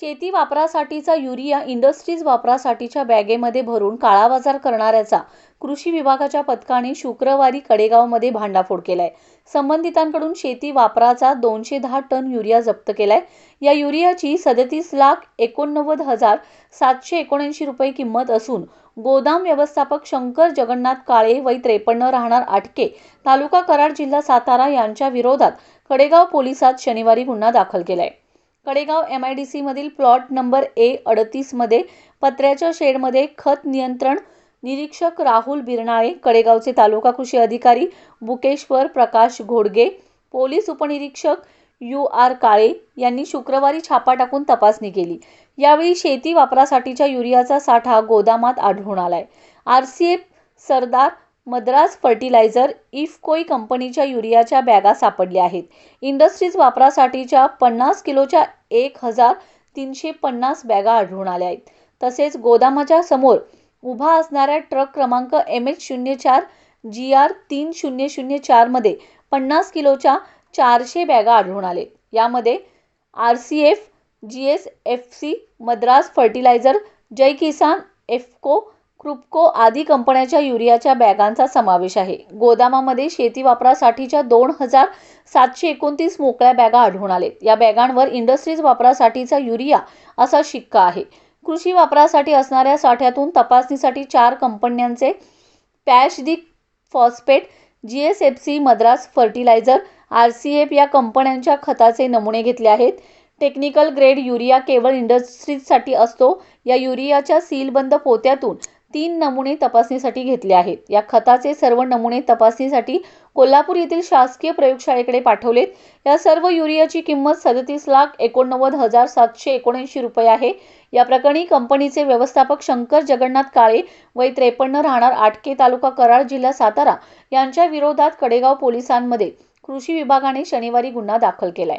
शेती वापरासाठीचा urea industries वापरासाठीच्या बॅगेमध्ये भरून काळाबाजार करणाऱ्याचा कृषी विभागाच्या पथकाने शुक्रवारी कडेगावमध्ये भांडाफोड केलाय. संबंधितांकडून शेती वापराचा दोनशे दहा टन युरिया जप्त केलाय. या युरियाची सदतीस लाख एकोणनव्वद हजार सातशे एकोणऐंशी रुपये किंमत असून गोदाम व्यवस्थापक शंकर जगन्नाथ काळे वय त्रेपन्न राहणार आटके तालुका कराड जिल्हा सातारा यांच्या विरोधात कडेगाव पोलिसात शनिवारी गुन्हा दाखल केलाय. कडेगाव एम आय डी सीमधील प्लॉट नंबर ए अडतीसमध्ये पत्र्याच्या शेडमध्ये खत नियंत्रण निरीक्षक राहुल बिरनाळे कडेगावचे तालुका कृषी अधिकारी बुकेश्वर प्रकाश घोडगे पोलीस उपनिरीक्षक यू आर काळे यांनी शुक्रवारी छापा टाकून तपासणी केली. यावेळी शेती वापरासाठीच्या युरियाचा साठा गोदामात आढळून आलाय. R C F Sardar Madras fertiliser इफकोई कंपनीच्या युरियाच्या बॅगा सापडल्या आहेत. इंडस्ट्रीज वापरासाठीच्या पन्नास किलोच्या एक हजार तीनशे पन्नास बॅगा आढळून आल्या आहेत. तसेच गोदामाच्या समोर उभा असणाऱ्या ट्रक क्रमांक एम एच शून्य चार जी आर तीन शून्य शून्य चारमध्ये पन्नास किलोच्या चारशे बॅगा आढळून आले. यामध्ये R C F G S F C Madras fertiliser Jai Kisan IFFCO KRIBHCO आदी कंपन्यांच्या युरियाच्या बॅगांचा समावेश आहे. गोदामामध्ये शेती वापरासाठीच्या दोन हजार सातशे एकोणतीस मोकळ्या बॅगा आढळून आलेत. या बॅगांवर इंडस्ट्रीज वापरासाठीचा युरिया असा शिक्का आहे. कृषी वापरासाठी असणाऱ्या साठ्यातून तपासणीसाठी चार कंपन्यांचे पॅश दी phosphate G S F C Madras fertiliser R C F या कंपन्यांच्या खताचे नमुने घेतले आहेत. टेक्निकल ग्रेड युरिया केवळ इंडस्ट्रीजसाठी असतो. या युरियाच्या सीलबंद पोत्यातून तीन नमुने तपासणीसाठी घेतले आहेत. या खताचे सर्व नमुने तपासणीसाठी कोल्हापूर येथील शासकीय प्रयोगशाळेकडे पाठवलेत. या सर्व युरियाची किंमत सदतीस लाख एकोणनव्वद हजार सातशे एकोणऐंशी रुपये आहे. या प्रकरणी कंपनीचे व्यवस्थापक शंकर जगन्नाथ काळे वय त्रेपन्न राहणार आटके तालुका कराड जिल्हा सातारा यांच्या विरोधात कडेगाव पोलिसांमध्ये कृषी विभागाने शनिवारी गुन्हा दाखल केलाय.